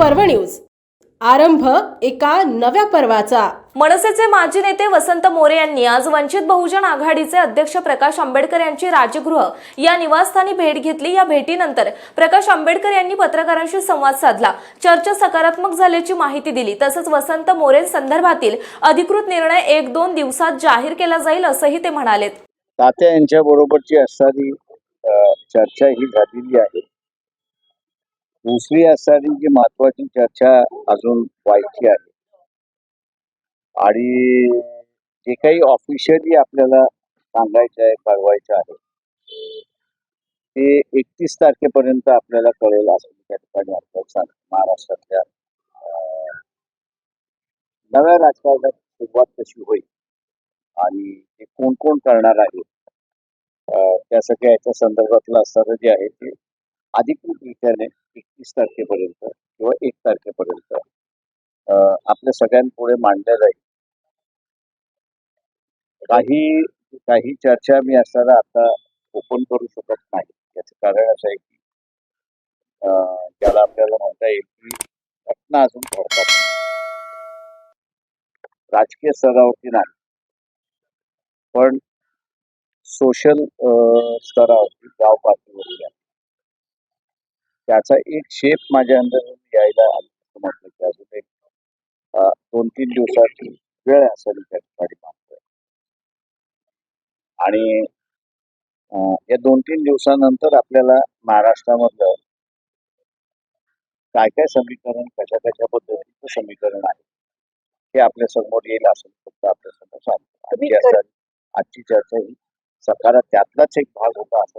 News. आरंभ एका नव्या पर्वाचा. मनसेचे माजी नेते वसंत मोरे यांनी आज वंचित बहुजन आघाडीचे अध्यक्ष प्रकाश आंबेडकर यांची राजगृह या निवासस्थानी भेट घेतली. या भेटीनंतर प्रकाश आंबेडकर यांनी पत्रकारांशी संवाद साधला. चर्चा सकारात्मक झाल्याची माहिती दिली. तसंच वसंत मोरे संदर्भातील अधिकृत निर्णय एक दोन दिवसात जाहीर केला जाईल असंही ते म्हणालेत. तात्या यांच्या बरोबरची असणारी चर्चा ही झालेली आहे. दुसरी असणारी जी महत्वाची चर्चा अजून व्हायची आहे. आणि जे काही ऑफिशियली आपल्याला सांगायचं आहे कळवायचं आहे ते एकतीस तारखेपर्यंत आपल्याला कळेल असं त्या ठिकाणी आपल्याला सांग महाराष्ट्रातल्या नव्या राजकारणाची सुरुवात कशी होईल आणि ते कोण कोण करणार आहे त्या सगळ्या याच्या संदर्भातलं असणारं जे आहे ते अधिकृत रीत्याने तीस तारखेपर्यंत किंवा एक तारखेपर्यंत आपल्या सगळ्यांपुढे मांडल्या जाईल. काही काही चर्चा मी असताना आता ओपन करू शकत नाही. याचं कारण असं आहे की ज्याला आपल्याला म्हणता येईल की घटना अजून घडतात. राजकीय स्तरावरती नाही. पण सोशल स्तरावरती गाव पातळीवरती त्याचा एक शेप माझ्या अंदर यायला म्हटलं की अजून एक दोन तीन दिवसाची वेळ असेल त्या ठिकाणी मागतोय आणि या दोन तीन दिवसानंतर आपल्याला महाराष्ट्रामधलं काय काय समीकरण कशा कशा पद्धतीचं समीकरण आहे हे आपल्यासमोर येईल असं फक्त आपल्यासमोर सांगतो आजची चर्चा ही सकारात त्यातलाच एक भाग होता असं